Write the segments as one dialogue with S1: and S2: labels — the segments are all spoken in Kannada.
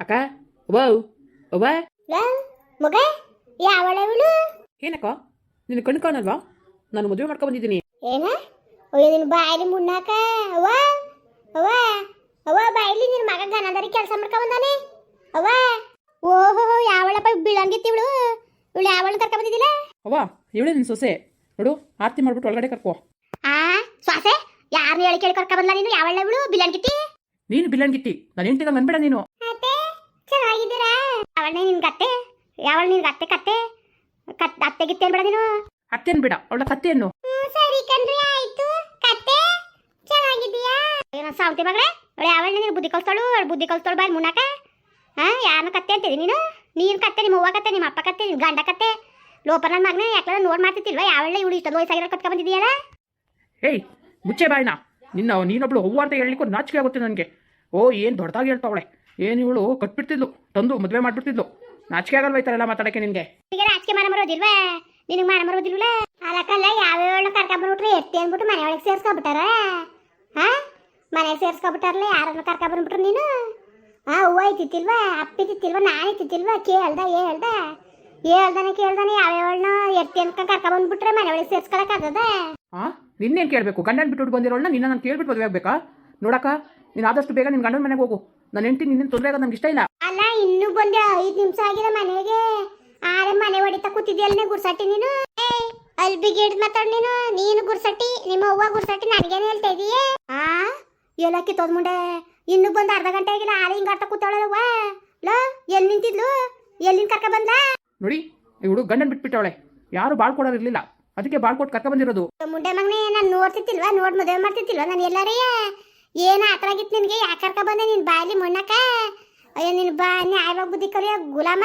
S1: ಅಕ್ಕ ಅವ್ವ
S2: ಒಬ್ಬ? ಮಗ ಯಾವಳೆ ಇವಳು?
S1: ಏನಕ್ಕ? ನಿನ್ನ ಕಣ್ಣು ಕಾಣಲ್ವಾ? ನಾನು ಮದುವೆ ಮಾಡ್ಕೊ ಬಂದಿದ್ದೀನಿ.
S2: ಏನ? ಅಯ್ಯೋ ನಿನ್ ಬಾಯಲ್ಲಿ ಮುನ್ನಾಕ ಅವ್ವ? ಅವ್ವ? ಅವ್ವ ಬಾಯಲ್ಲಿ ನಿನ್ನ ಮಗ ಗನದರಿ ಕೆಲಸ ಮಾಡ್ಕೊ ಬಂದಾನೆ? ಅವ್ವ? ಓಹೋ ಯಾವಳಪ್ಪ ಬೀಳಂಗಿತ್ತು ಇವಳು? ಇವಳು ಯಾವಳ ಕರ್ಕೊ ಬಂದಿದ್ದಿಲ್ಲ?
S1: ಅವ್ವ ಇವಳು ನಿನ್ನ ಸೊಸೆ. ನೋಡು ಆರತಿ ಮಾಡ್ಬಿಟ್ಟು ಒಳಗಡೆ ಕರ್ಕೋ.
S2: ಆ ಸ್ವಾಸೆ ಯಾರನ್ನ ಹೇಳಿ ಕೇಳಿ ಕರ್ಕೊ ಬಂದ್ಲ ನೀನು? ಯಾವಳ ಇವಳು? ಬಿಳಂಗಿತ್ತಿ
S1: ನೀನು ಬಿಲ್ಲನ್ಗಿಟ್ಟಿ ನಾನು ಹೆಂಡ್ತಿಗ ಅನ್ಬೇಡ ನೀನು.
S2: ಅವಳನೇ ನಿನ್ ಕತ್ತೆ? ಯಾವಳ ನಿನ್ ಅತ್ತೆ ಕತ್ತೆ? ಕತ್ ಅತ್ತೆ ಗಿತ್ತೆ ಬಿಡ ನೀನು?
S1: ಅತ್ತೇನ್ ಬಿಡ ಅವಳ ಕತ್ತೆಯನ್ನು
S2: ಏನು? ಸರಿ ಕಣ್ರಿ ಆಯ್ತು. ಕತ್ತೆ ಚೆನ್ನಾಗಿದ್ಯಾ ಏನ ಸಾವಂತಿ ಮಗಳೇ ಅವಳು ಯಾವಳ ನೀನು ಬುದ್ಧಿ ಕಲ್ಸ್ತಾಳು ಅವಳು ಬುದ್ಧಿ ಕಲ್ಸ್ತಾಳು ಬಾಯ್ ಮುನ್ನಾಕ ಹಾ ಯಾರನ್ನ ಕತ್ತೆ ಅಂತೀರಿ ನೀನು? ನೀನು ಕತ್ತೆ ನಿಮ್ಮ ಅವ್ವ ಕತ್ತೆ ನಿಮ್ಮ ಅಪ್ಪ ಕತ್ತೆ ನಿಮ್ಮ ಗಂಡ ಕತ್ತೆ. ಲೋಪನ ನನ್ನ ಮಗನೇ ಯಾಕಂದ್ರೆ ನೋಡ್ ಮಾಡ್ತಿತ್ತಿಲ್ವಾ ಯಾವಳ ಇವಳು ಇಷ್ಟೊಂದು ವಯಸ್ಸಾಗಿರೋ ಕತ್ಕ ಬಂದಿದೆಯಲ್ಲ
S1: ಏಯ್ ಮುಚ್ಚೆ ಬಾಯ್ನ. ನಿನ್ನ ನೀನೊಬ್ಳು ಹೂವು ಅಂತ ಹೇಳಲಿಕ್ಕೂ ನಾಚಿಕೆ ಆಗುತ್ತೆ ನನಗೆ. ಓ ಏನು ದೊಡ್ಡದಾಗಿ ಹೇಳ್ತಾವಳೆ. ಏನು ಇವಳು ಕಟ್ಬಿಡ್ತಿದ್ಲು ತಂದು ಮದುವೆ ಮಾಡ್ಬಿಡ್ತಿದ್ಲು. ನಾಚಿಕೆ ಆಗಲ್ವ ಈ ಥರ ಎಲ್ಲ ಮಾತಾಡಕ್ಕೆ ನಿನಗೆ?
S2: ಈಗ ನಾಚಿಕೆ ಮಾನ ಬರೋದಿಲ್ವಾ ನಿನಗೆ ಮಾನ ಮರೋದಿಲ್ವಲ್ಲ ಅಲಕ್ಕಲ್ಲ ಯಾವ್ಯಾವ ಕರ್ಕೊಂಡ್ಬಿಟ್ರೆ ಎತ್ತಿ ಅಂದ್ಬಿಟ್ಟು ಮನೆಯೊಳಗೆ ಸೇರ್ಸ್ಕೊಬಿಟ್ಟಾರ ಹಾ? ಮನೆಗೆ ಸೇರ್ಸ್ಕೊಬಿಟ್ಟಾರಲ್ಲ ಯಾರನ್ನ ಕರ್ಕೊಂಡ್ಬಿಟ್ರು ನೀನು? ಹಾ ಹೂವು ಐತಿತ್ತಿಲ್ವಾ ಅಪ್ಪಿ ತಿತ್ತಿಲ್ವಾ ನಾನು ಇತ್ತಿತ್ತಿಲ್ವಾ? ಕೇಳ್ದ ಹೇಳ್ದ? ಹೇಳ್ದಾನೆ ಕೇಳ್ದಾನೆ ಯಾವ್ಯಾವಳನ್ನ ಎತ್ತಿ ಅನ್ಕ ಕರ್ಕೊಂಡ್ಬಂದ್ಬಿಟ್ರೆ ಮನೆ ಒಳಗೆ ಸೇರ್ಸ್ಕೊಳಕ್ಕಾಗದ
S1: ಹಾಂ ನಿನ್ನೇನು ಕೇಳಬೇಕು? ಗಂಡನ ಬಿಟ್ಟು ಬಂದಿರೋಳನ್ನ ನಿನ್ನ ನಾನು ಕೇಳ್ಬಿಟ್ಟು ಮದುವೆ ಆಗಬೇಕಾ? ನೋಡಕ್ಕ ನೀನು ಆದಷ್ಟು ಬೇಗ ನಿನ್ನ ಗಂಡನ ಮನೆಗೆ ಹೋಗು. ನನ್ನ ಹೆಂಡತಿ ನಿನ್ನ ತೊಂದರೆ ಆಗೋದು ನಂಗೆ ಇಷ್ಟ ಇಲ್ಲ.
S2: ಅಲ್ಲ ಇನ್ನೂ ಬಂದೆ ಐದು ನಿಮಿಷ ಆಗಿದೆ ಮನೆಗೆ. ಆರೆ ಮನೆ ಹೊಡಿತಾ ಕೂತಿದ್ಯಲ್ಲೇ ಗುರ್ಸಟ್ಟಿ ನೀನು? ಅಲ್ಲಿ ಬಿಗಿಡ್ ಮಾತಾಡ್ ನೀನು? ನೀನು ಗುರ್ಸಟ್ಟಿ ನಿಮ್ಮ ಅವ್ವ ಗುರ್ಸಟ್ಟಿ ನನಗೇನು ಹೇಳ್ತಾ ಇದೀಯೇ? ಆ ಎಲ್ಲಕ್ಕಿ ತೋದ್ ಮುಂಡೆ. ಇನ್ನು ಬಂದು ಅರ್ಧ ಗಂಟೆ ಆಗಿಲ್ಲ ಆರೆ ಹಿಂಗ ಆಟ ಕೂತಾಳಲ್ವ ಲೋ ಎಲ್ಲಿ ನಿಂತಿದ್ಲು? ಎಲ್ಲಿಂದ ಕರ್ಕ ಬಂದ?
S1: ನೋಡಿ ಇವಳು ಗಂಡನ ಬಿಟ್ಬಿಟ್ಟವಳೆ. ಯಾರು ಬಾಳ್ಕೊಡೋರು ಇರಲಿಲ್ಲ ಅದಕ್ಕೆ ಬಾಳ್ಕೊಟ್ಟು ಕರ್ಕ ಬಂದಿರೋದು.
S2: ಮುಂಡೆ ಮಗನೇ ನಾನು ನೋಡ್ತಿತ್ತಿಲ್ವಾ ನೋಡ್ ಮದುವೆ ಮಾಡ್ತಿತ್ತಿಲ್ವಾ ನಾನು ಎಲ್ಲಾರೇ ಏನ ಆತರ ಆಗಿತ್ತು ಯಾಕರ್ಕ ಯಾಕೆ ಕರ್ಕ ಬಂದೆ ನಿನ್ ಬಾಯಲ್ಲಿ ಮಣ್ಣಕ್ಕ? ಅಯ್ಯೋ ನಿನ್ ಬಾ ನ್ಯಾಯವಾಗ ಬುದ್ಧಿ ಕಲಿ ಗುಲಾಮ.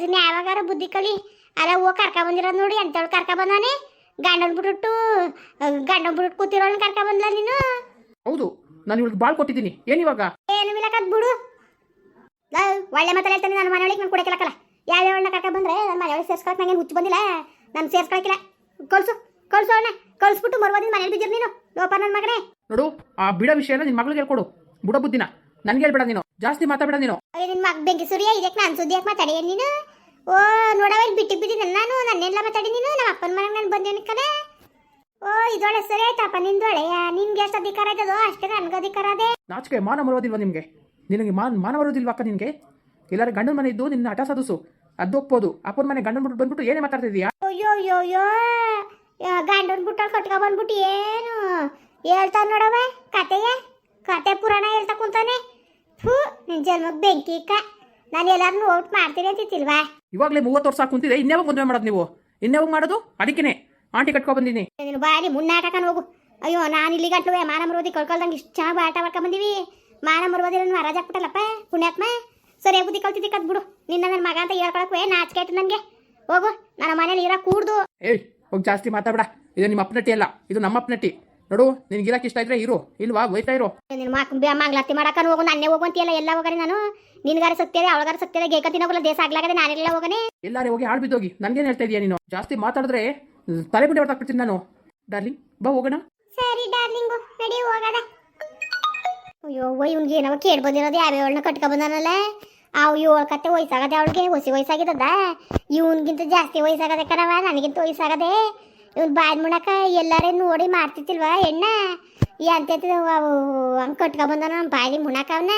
S2: ನೀ ನ್ಯಾಯವಾಗಾರ ಬುದ್ಧಿ ಕಲಿ. ಅಲ್ಲ ಓ ಕರ್ಕ ಬಂದಿರೋದು ನೋಡಿ ಎಂತವಳು ಕರ್ಕ ಬಂದಾನೆ? ಗಂಡನ್ ಬಿಟ್ಟು ಗಂಡನ್ ಬಿಟ್ಟು ಕೂತಿರೋನ್ ಕರ್ಕ ಬಂದ್ಲ ನೀನು?
S1: ಹೌದು ನಾನು ಇವಳಿಗೆ ಬಾಳ್ ಕೊಟ್ಟಿದ್ದೀನಿ. ಏನು ಇವಾಗ?
S2: ಏನು ಬಿಲಕದ್ ಬಿಡು. ಲಾ, ಒಳ್ಳೆ ಮಾತಲ್ಲ ಹೇಳ್ತಾನೆ ನನ್ನ ಮನೆಯೊಳಗೆ ನಾನು ಕೊಡಕ್ಕಿಲ್ಲಕಲ್ಲ ಯಾವ್ಯಾವನ್ನ ಕರ್ಕ ಬಂದ್ರೆ ನನ್ನ ಮನೆಯೊಳಗೆ ಒಳಗೆ ಸೇರ್ಸ್ಕೊಳಕ್ ನಂಗೆ ಹುಚ್ಚು ಬಂದಿಲ್ಲ? ನಾನು ಸೇರ್ಸ್ಕೊಳಕಿಲ್ಲ ಕಳ್ಸು ಕಳ್ಸು ಅಣ್ಣ. ಕಳ್ಸ್ಬಿಟ್ಟು ಮರುವಾದಿಂದ ಮನೇಲಿ ಬಿದ್ದಿರು ನೀನು. ಲೋಪ ನನ್ನ ಮಗನೇ.
S1: ನೋಡು ಆ ಬಿಡ ವಿಷಯನ ನಿನ್ನ ಮಗಳಿಗೆ ಹೇಳ್ಕೊಡು. ಬುಡ ಬುದ್ಧಿನ. ನನ್ಗೆ ಹೇಳ್ಬೇಡ ನೀನು. ಜಾಸ್ತಿ ಮಾತಾಡಬೇಡ ನೀನು.
S2: ಅಯ್ಯೋ ನಿನ್ ಮಗ ಬೆಂಕಿ ಸೂರ್ಯ ಇದಕ್ಕೆ ನಾನು ಸುದ್ದಿ ಯಾಕೆ ಮಾತಾಡಿ ನೀನು? ಓ ನೋಡವ ಇಲ್ಲಿ ಬಿಟ್ಟು ಬಿದ್ದಿ ನಾನು ನನ್ನೆಲ್ಲ ಮಾತಾಡಿ ನೀನು ನಮ್ಮ ಅಪ್ಪನ ಮನೆಗೆ ನಾನು ಬಂದೇನು ಕಲೆ ಓ ಇದೊಳೆ ಸರಿ ಆಯ್ತಪ್ಪ ನಿಂದೊಳೆ ನಿನ್ಗೆ ಎಷ್ಟು ಅಧಿಕಾರ ಆಯ್ತದೋ ಅಷ್ಟೇ ನನ್ಗೆ ಅಧಿಕಾರ ಅದೇ.
S1: ನಾಚಿಕೆ ಮಾನ ಬರೋದಿಲ್ವಾ ನಿಮಗೆ? ನಿನಗೆ ಮಾನ ಮಾನ ಬರೋದಿಲ್ವಾ ಅಕ್ಕ ನಿನಗೆ? ಎಲ್ಲರ ಗಂಡನ ಮನೆ ಇದ್ದು ನಿನ್ನ ಹಠ ಸದಸ್ಸು ಅದು ಹೋಗ್ಬೋದು ಅಪ್ಪನ ಮನೆ ಗಂಡನ ಬಿಟ್ಟು ಬಂದ್ಬಿಟ್ಟು ಏನೇ ಮಾತಾಡ್ತಿದ್ಯಾ?
S2: ಅಯ್ಯೋ ಅಯ್ಯೋ ಅಯ್ಯೋ. ಗಂಡನ್ ಬಿಟ್ಟು ಕಟ್ಕೊ ಬಂದ್ಬಿಟ್ಟು ಏನು? ಹೇಳ್ತಾನ ನೋಡವ ಕತೆಯ ಕತೆ ಪುರಾಣ ಹೇಳ್ತಾ ಕುಂತಾನೆ. ಫೂ ನಿನ್ ಜನ್ಮ ಬೆಂಕಿ ಇಕ್ಕ. ನಾನು ಎಲ್ಲಾರನ್ನು ಔಟ್ ಮಾಡ್ತೀನಿ ಅಂತಿತ್ತಿಲ್ವಾ?
S1: ಇವಾಗಲೇ ಮೂವತ್ತು ವರ್ಷ ಕುಂತಿದೆ ಇನ್ಯಾವಾಗ ಮದುವೆ ಮಾಡೋದು ನೀವು? ಇನ್ಯಾವಾಗ ಮಾಡೋದು? ಅದಕ್ಕೇನೆ. ಆಂಟಿ ಕಟ್ಕೊ ಬಂದಿನಿ.
S2: ನೀನು ಬಾರಿ ಮುನ್ನಾಟಕನ ಹೋಗು. ಅಯ್ಯೋ ನಾನು ಇಲ್ಲಿ ಗಂಟ್ಲು ಮಾನ ಮರುವುದಿ ಕಳ್ಕೊಳ್ದಂಗೆ ಇಷ್ಟು ಚೆನ್ನಾಗಿ ಆಟ ಮಾಡ್ಕೊ ಬಂದೀವಿ ಮಾನ ಮರುವುದಿ ನನ್ನ ಮಹಾರಾಜ ಹಾಕ್ಬಿಟ್ಟಲ್ಲಪ್ಪ ಪುಣ್ಯಾತ್ಮ. ಸರಿಯಾಗಿ ಬುದ್ಧಿ ಕಲ್ತಿದ್ದಿ ಕದ್ ಬಿಡು. ನಿನ್ನ ನನ್ನ ಮಗ ಅಂತ ಹೇಳ್ಕೊಳಕ್ಕೆ ನಾಚಿಕೆ ಆಯ್ತು ನನಗೆ. ಹೋಗು ನನ್ನ ಮನೇಲಿ ಇರೋ ಕೂಡ್ದು.
S1: ಏಯ್ ಹೋಗಿ ಜಾಸ್ತಿ ಮಾತಾಡ ಇದು ನಿಮ್ಮ ಅಪ್ಪನಟ್ಟಿ ಅಲ್ಲ ಇದು ನಮ್ಮ ಅಪ್ಪನಟ್ಟಿ ನೋಡು ನಿನ್ಗೆ ಇರಕ್ಕೆ ಇಷ್ಟ ಇದ್ರೆ ಇರು. ಇಲ್ವಾ ಹೋಯ್ತಾ ಇರು.
S2: ನಿನ್ನ ಮಕ್ ಮಂಗ್ಲಾತಿ ಮಾಡಕ ಹೋಗು ನನ್ನೇ ಹೋಗು ಅಂತೀಯಲ್ಲ ಎಲ್ಲ ಹೋಗನೆ ನಾನು. ನಿನ್ಗಾರ ಸತ್ಯದೆ ಅವಳಗಾರ ಸತ್ಯದೆ ಗೇಕಂತಿನ ಹೋಗಲ್ಲ ದೇಶ ಆಗ್ಲಾಗದೆ ನಾನೆಲ್ಲ ಹೋಗನೆ
S1: ಎಲ್ಲಾರೇ ಹೋಗಿ ಹಾಳು ಬಿದ್ದೋಗಿ ನನ್ಗೇನು ಹೇಳ್ತಾ ಇದೀಯ ನೀನು? ಜಾಸ್ತಿ ಮಾತಾಡಿದ್ರೆ ತಲೆ ಬಿಡಿ ನಾನು. ಡಾರ್ಲಿಂಗ್ ಬಾ ಹೋಗೋಣ.
S2: ಸರಿ ಡಾರ್ಲಿಂಗ್ ನಡಿ ಹೋಗದ. ಅಯ್ಯೋ ಇವ್ನಿಗೆ ಏನವ ಕೇಳಿ ಬಂದಿರೋದು? ಯಾವ್ಯಾವಳನ್ನ ಕಟ್ಕೊ ಬಂದಾನಲ್ಲ? ಅವು ಏಳು ಕತ್ತೆ ವಯಸ್ಸಾಗದೆ ಅವಳಿಗೆ ಹೊಸಿ ವಯಸ್ಸಾಗಿದ್ದದ? ಇವನ್ಗಿಂತ ಜಾಸ್ತಿ ವಯಸ್ಸಾಗದೆ ಕಣವ ನನಗಿಂತ ವಯಸ್ಸಾಗದೆ. ಇವ್ನು ಬಾಯ್ ಮುಣಕ ಎಲ್ಲರೇ ನೋಡಿ ಮಾಡ್ತಿತ್ತಿಲ್ವ ಎಣ್ಣ? ಎಂತ ಹಂಗೆ ಕಟ್ಕೊ ಬಂದಾನ ಬಾಯಿ ಮುಣಕ ಅವನ.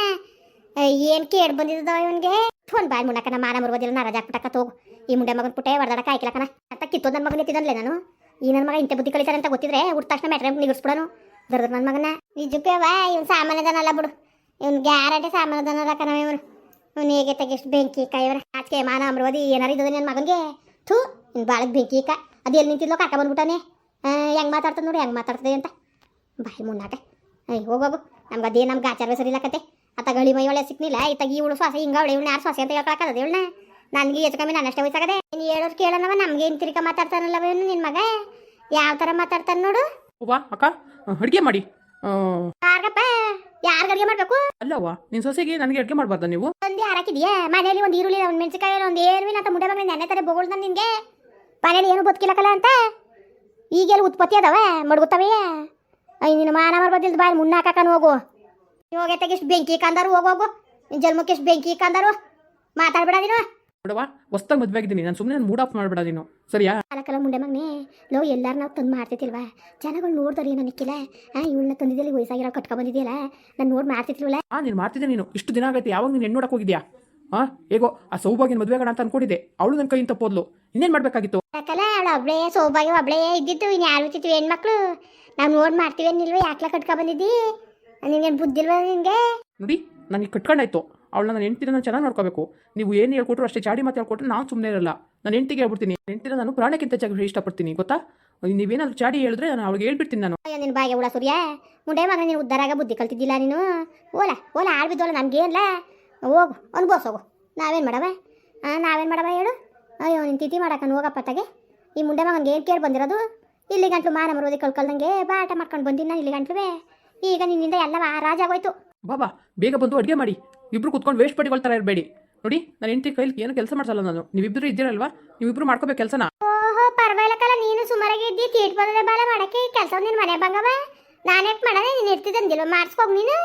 S2: ಏನು ಕೇಳಿ ಬಂದಿದ್ದವ ಇವನಿಗೆ? ಫೋನ್ ಬಾಯ್ ಮುಣಕ ನಮ್ಮ ಮಾನ ಮುರ್ಬೋದಿಲ್ಲ ನಾ ರಜಾ ಹಾಕ್ಬಿಟ್ಟಕ್ಕ ತೋಗು ಈ ಮುಂಡೆ ಮಗನ ಪುಟ್ಟೆ ಹೊಡೆದಾಡಕ ಆಯ್ಕಿಲ್ಲಕನ ಅಂತ ಕಿತ್ತೋದ್ ನನ್ನ ಮಗನ ಎತ್ತಿದನ್ಲೆ ನಾನು. ಈ ನನ್ನ ಮಗ ಇಂಥ ಬುದ್ಧಿ ಕಲಿತಾರೆ ಅಂತ ಗೊತ್ತಿದ್ರೆ ಹುಟ್ಟ ತಕ್ಷಣ ಮ್ಯಾಟ್ರೆ ನಿಗಿಸ್ಬಿಡೋನು ದರ್ದ್ರ ನನ್ನ ಮಗನ. ನಿಜಕ್ಕೆ ಇವನು ಸಾಮಾನ್ಯದನಲ್ಲ ಬಿಡು. ಇವ್ನು ಗ್ಯಾರಂಟಿ ಸಾಮಾನ್ಯದನಲ್ಲ ಕಣವ ಇವನು. ಇವನು ಹೇಗೆ ತೆಗೆಷ್ಟು ಬೆಂಕಿ ಕಾಯವರ. ಆಚೆ ಮಾನ ಅಮ್ರವಾದಿ ಏನಾರು ಇದ್ದದ ನನ್ನ ಮಗನಿಗೆ? ಥೂ ಇನ್ನು ಬಾಳಕ್ಕೆ ಬೆಂಕಿ ಇಕ್ಕ ಅದು ಎಲ್ಲಿ ನಿಂತಿದ್ಲೋ ಕಾಕ ಬಂದ್ಬಿಟ್ಟಾನೆ ಹೆಂಗೆ ಮಾತಾಡ್ತದೆ ನೋಡಿ ಹೆಂಗೆ ಮಾತಾಡ್ತದೆ ಅಂತ. ಬಾಯಿ ಮುನ್ನಾಟ. ಅಯ್ಯ ಹೋಗೋಗು ನಮ್ಗೆ ಅದೇ ನಮ್ಗೆ ಆಚಾರ ಸರಿ ಇಲ್ಲಕತ್ತೆ ಅತ್ತ ಗಳಿ ಮೈ ಒಳ್ಳೆ ಸಿಕ್ನಿಲ್ಲ. ಇತ್ತಾಗ ಇವಳು ಶ್ವಾಸ ಹಿಂಗ ಅವಳೆ ಇವಳು ಯಾರು ಶ್ವಾಸ ಅಂತ ಹೇಳ್ಕೊಳಕ್ಕದ ಇವಳನ್ನ ನನಗೆ ಹೆಚ್ಚು ಕಮ್ಮಿ ನನ್ನಷ್ಟೇ ವಯಸ್ಸಾಗದೆ. ನೀನು ಹೇಳೋರು ಕೇಳೋಣವ ನಮಗೆ ಏನು ತಿರ್ಗ ಮಾತಾಡ್ತಾನಲ್ಲವ ನಿನ್ನ ಮಗ. ಯಾವ ಥರ ಮಾತಾಡ್ತಾನೆ ನೋಡು.
S1: ವಾ ಅಕ್ಕ ಅಡುಗೆ ಮಾಡಿ. ಯಾರಪ್ಪ
S2: ಯಾರ್ಗಪ್ಪ? ಯಾರ್ಗ ಅಡುಗೆ ಮಾಡ್ಬೇಕು?
S1: ಅಲ್ಲವ್ವ ನಿನ್ನ ಸೊಸೆಗೆ ನನಗೆ ಅಡುಗೆ ಮಾಡಬಾರ್ದ ನೀವು?
S2: ಒಂದು ಹಾಕಿದೆಯಾ? ಮನೆಯಲ್ಲಿ ಒಂದು ಈರುಳ್ಳಿ ಒಂದು ಮೆಣಸಿನಕಾಯಿ ಒಂದು ಏನು ಅಂತ ಮುಂಡೆ ಮಗನ ನೆನೆ ತರ ಬೋಗಳ್ದ ನಿನ್ಗೆ. ಮನೇಲಿ ಏನು ಬದುಕಿಲ್ಲಕಲ್ಲ ಅಂತ? ಈಗೆಲ್ಲ ಉತ್ಪತ್ತಿ ಅದಾವ ಮಡ್ಗುತ್ತವೆ. ಅಯ್ಯ ನಿನ್ನ ಮಾನ ಮಾಡ್ಬೋದಿಲ್ದ ಬಾಯಿ ಮುನ್ನ ಹಾಕಾಕನ್ ಹೋಗು. ಹೋಗೆ ಎಷ್ಟು ಬೆಂಕಿ ಕಂದಾರು ಹೋಗು ಹೋಗು. ನಿನ್ ಜನ್ಮಕ್ಕೆ ಎಷ್ಟು ಬೆಂಕಿ ಕಂದರು. ಮಾತಾಡ್ಬೇಡ ನೀನು.
S1: ನೋಡವಾ ಹೊಸ್ತಾಗ ಮದ್ವೆ ಆಗಿದ್ದೀನಿ. ನಾನು ಸುಮ್ಮನೆ ಮೂಡ್ ಆಫ್ ಮಾಡಬೇಡ ನೀನು. ಸರಿಯಾ?
S2: ಕಾಲಕಾಲ ಮುಂಡೆ ಮಗನೇ ಲೋ ಎಲ್ಲಾರು ನಾವು ತಂದು ಮಾಡ್ತಿತ್ತಿಲ್ವಾ ಜನಗಳು ನೋಡ್ತಾರೆ ಏನೋ ನಿಕ್ಕಿಲ್ಲ ಹಾಂ ಇವಳನ್ನ ತಂದಿದ್ದಲ್ಲಿ ವಯಸ್ಸಾಗಿರೋ ಕಟ್ಕೊ ಬಂದಿದೆಯಲ್ಲ? ನಾನು ನೋಡಿ ಮಾಡ್ತಿತ್ತಿಲ್ವಲ್ಲ
S1: ಹಾಂ ನೀನು ಮಾಡ್ತಿದ್ದೆ ನೀನು. ಇಷ್ಟು ದಿನ ಆಗೈತೆ ಯಾವಾಗ ನೀನು ಹೆಣ್ಣು ನೋಡಕ್ಕೆ ಹೋಗಿದ್ಯಾ? ಹಾಂ ಹೇಗೋ ಆ ಸೌಭಾಗ್ಯನ ಮದುವೆ ಆಗೋಣ ಅಂತ ಅನ್ಕೊಂಡಿದ್ದೆ. ಅವಳು ನನ್ನ ಕೈಯಿಂದ ತಪ್ಪೋದ್ಲು. ಇನ್ನೇನು ಮಾಡಬೇಕಾಗಿತ್ತು?
S2: ಯಾಕಲ್ಲ ಅವಳು ಒಬ್ಳೇ ಸೌಭಾಗ್ಯ ಒಬ್ಳೇ ಇದ್ದಿತ್ತು ಇನ್ನು ಯಾರು ಹೆಣ್ಮಕ್ಳು? ನಾವು ನೋಡಿ ಮಾಡ್ತೀವಿ ಯಾಕ್ಲ ಕಟ್ಕೊ ಬಂದಿದ್ದಿ? ನಿನ್ಗೇನು ಬುದ್ಧಿಲ್ವ ನಿನಗೆ
S1: ನೋಡಿ ನನಗೆ ಕಟ್ಕೊಂಡಾಯ್ತು. ಅವಳನ್ನ ನನ್ನ ಹೆಂಡ್ತಿನ ನಾನು ಚೆನ್ನಾಗಿ ನೋಡ್ಕೋಬೇಕು. ನೀವು ಏನು ಹೇಳ್ಕೊಟ್ರು ಅಷ್ಟೇ ಚಾಡಿ ಮಾತು ಹೇಳ್ಕೊಟ್ರೆ ನಾನು ಸುಮ್ಮನೆ ಇರಲ್ಲ. ನಾನು ಹೆಂಡ್ತಿಗೆ ಹೇಳ್ಬಿಡ್ತೀನಿ. ಹೆಂಡ್ತಿನ ನಾನು ಪ್ರಾಣಕ್ಕಿಂತ ಜಾಗ ಇಷ್ಟಪಡ್ತೀನಿ ಗೊತ್ತಾ? ನೀವೇನಾದ್ರು ಚಾಡಿ ಹೇಳಿದ್ರೆ ನಾನು ಅವಳಿಗೆ ಹೇಳ್ಬಿಡ್ತೀನಿ ನಾನು.
S2: ಅಯ್ಯೋ ನಿನ್ನ ಬಾಯಿಗೆ ಉಳ ಸೂರ್ಯ. ಮುಂಡೆ ಮಗ ನೀನು ಉದ್ದಾರಾಗ ಬುದ್ಧಿ ಕಲ್ತಿದ್ದಿಲ್ಲ ನೀನು? ಓಲ ಓಲ ಆಡ್ಬಿದ್ದೋಳ ನಮಗೇನಲ್ಲ ಹೋಗು ಅನ್ಬೋಸೋಗು ನಾವೇನು ಮಾಡವ? ನಾವೇನು ಮಾಡವ ಹೇಳು? ಅಯ್ಯೋ ನಿನ್ನ ತಿಥಿ ಹೋಗಪ್ಪ ತಗೆ. ಈ ಮುಂಡೆ ಮಗನಿಗೆ ಏನು ಕೇಳಿ ಬಂದಿರೋದು? ಇಲ್ಲಿ ಗಂಟ್ಲು ಮಾನ ಮರೋದಿ ಕಳ್ಕೊಳ್ದಂಗೆ ಬಾಟ ಮಾಡ್ಕೊಂಡು ಬಂದಿನ ನಾನು ಇಲ್ಲಿ ಗಂಟ್ಲುವೆ. ಈಗ ನಿನ್ನಿಂದ ಎಲ್ಲ ರಾಜ ಆಗೋಯ್ತು.
S1: ಬಾಬಾ ಬೇಗ ಬಂದು ಅಡುಗೆ ಮಾಡಿ. ಇಬ್ರು ಕುತ್ಕೊಂಡು ವೇಸ್ಟ್ ಪಡಿಕೊಳ್ತಾರೆ ಇರಬೇಡಿ. ನೋಡಿ ನಾನು ಹೆಂಡತಿ ಕೈಲಿ ಏನು ಕೆಲಸ ಮಾಡ್ಸಲ್ಲ ನಾನು. ನೀವಿಬ್ರು ಇದ್ದೀರಲ್ವಾ? ನೀವಿಬ್ರು ಮಾಡ್ಕೋಬೇಕು ಕೆಲಸನ?
S2: ಓಹೋ ಪರವಾಗಿಲ್ಲಕ್ಕಲ್ಲ ನೀನು ಸುಮಾರಾಗಿ ಇದ್ದಿ ತೀಟ್ ಬಂದದೆ ಬಾಲ ಮಾಡಕ್ಕೆ ಕೆಲಸ ನಿನ್ನ ಮನೆ ಬಂಗವ. ನಾನ್ಯಾಕೆ ಮಾಡನೆ ನೀನು ಇರ್ತಿದ್ದಂದಿಲ್ಲ ಮಾಡಿಸ್ಕೋಗಿ ನೀನು.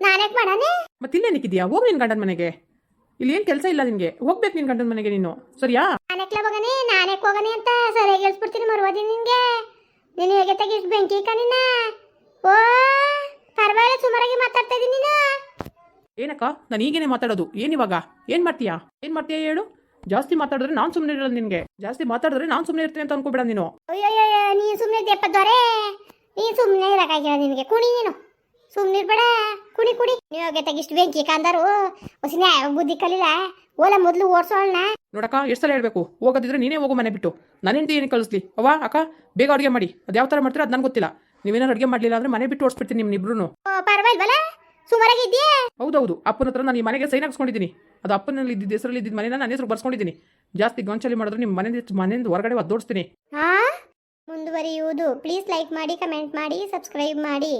S2: ನಾನ್ಯಾಕೆ ಮಾಡನೆ
S1: ಮತ್ತೆ ಇಲ್ಲೇನಿಕ್ಕಿದ್ಯಾ ಹೋಗಿ ನಿನ್ನ ಗಂಡನ ಮನೆಗೆ. ಇಲ್ಲಿ ಏನು ಕೆಲಸ ಇಲ್ಲ ನಿನಗೆ? ಹೋಗ್ಬೇಕು ನಿನ್ ಗಂಡನ ಮನೆಗೆ ನೀನು. ಸರಿಯಾ?
S2: ನಾನೆಕ್ಲ ಹೋಗನೆ ನಾನೆಕ್ ಹೋಗನೆ ಅಂತ ಸರಿಯಾಗಿ ಹೇಳ್ಸ್ಬಿಡ್ತೀನಿ ಮರುವದಿ ನಿನ್ಗೆ. ನೀನು ಹೇಗೆ ತೆಗಿಸ್ ಬೆಂಕಿ ನಿನ್ನ? ಓ ಪರವಾಗಿಲ್ಲ ಸುಮಾರಾಗಿ ಮಾತಾಡ್ತಾ ಇದೀನಿ ನೀನು.
S1: ಏನಕ್ಕ? ನಾನು ಈಗೇನೆ ಮಾತಾಡೋದು. ಏನಿವಾಗ ಏನು ಮಾಡ್ತೀಯಾ? ಏನು ಮಾಡ್ತೀಯಾ ಹೇಳು? ಜಾಸ್ತಿ ಮಾತಾಡಿದ್ರೆ ನಾನು ಸುಮ್ನೆ ಇರಲ್ಲ ನಿನಗೆ. ಜಾಸ್ತಿ ಮಾತಾಡಿದ್ರೆ ನಾನು ಸುಮ್ನೆ ಇರ್ತೀನಿ ಅಂತ ಅನ್ಕೋಬೇಡ ನೀನು.
S2: ಅಯ್ಯಯ್ಯಯ್ಯ ನೀನು ಸುಮ್ಮನೆ ದೆಪ್ಪದೋರೆ ನೀನು ಸುಮ್ನೆ ಇರಕ್ಕಾಗಿಲ್ಲ ನಿನಗೆ. ಕುಣಿ ನೀನು. ಸುಮ್ಮನೆ ಬೇಡ. ಕುಣಿ ಕುಡಿ ನೀವು ಇಷ್ಟು ತೆಗಿಷ್ಟು ಬೆಂಕಿ ಕಾಂದಾರು. ಹೊಸಿನ ಬುದ್ಧಿ ಕಲಿಲ್ಲ ಓಲ ಮೊದಲು ಓಡಿಸೋಣ
S1: ನೋಡಕ್ಕ ಎಷ್ಟು ಸಲ ಹೇಳಬೇಕು? ಹೋಗೋದಿದ್ರೆ ನೀನೇ ಹೋಗು ಮನೆ ಬಿಟ್ಟು. ನನ್ನ ಹೆಂಡತಿ ಏನು ಕಳಿಸ್ಲಿ? ಅವ್ವ ಅಕ್ಕ ಬೇಗ ಅಡುಗೆ ಮಾಡಿ. ಅದು ಯಾವ ಥರ ಮಾಡ್ತೀರೋ ಅದು ನನಗೆ ಗೊತ್ತಿಲ್ಲ. ನೀವೇನಾರು ಅಡುಗೆ ಮಾಡಲಿಲ್ಲ ಅಂದ್ರೆ ಮನೆ ಬಿಟ್ಟು ಓಡಿಸ್ಬಿಡ್ತೀನಿ ನಿಮ್ಮನ್ನಿಬ್ರು
S2: ಪರವಾಗಿಲ್ವಲ್ಲ? ಸುಮಾರಾಗಿ ಇದೆಯಾ
S1: ಹೌದೌದು. ಅಪ್ಪನ ಹತ್ರ ನಾನು ಈ ಮನೆಗೆ ಸೈನ್ ಹಾಕ್ಸ್ಕೊಂಡಿದ್ದೀನಿ. ಅದು ಅಪ್ಪನಲ್ಲಿ ಇದ್ದಿದ್ದ ಹೆಸರಲ್ಲಿ ಇದ್ದಿದ್ದ ಮನೆನ ನನ್ನ ಹೆಸರು ಬರ್ಸ್ಕೊಂಡಿದ್ದೀನಿ. ಜಾಸ್ತಿ ಗೊಂಚಲಿ ಮಾಡಿದ್ರೆ ನಿಮ್ಮ ಮನೆ ಮನೆಯಿಂದ ಹೊರಗಡೆ ಒದ್ದೋಡಿಸ್ತೀನಿ.
S2: ಹಾ ಮುಂದುವರಿಯುವುದು. ಪ್ಲೀಸ್ ಲೈಕ್ ಮಾಡಿ ಕಮೆಂಟ್ ಮಾಡಿ ಸಬ್ಸ್ಕ್ರೈಬ್ ಮಾಡಿ.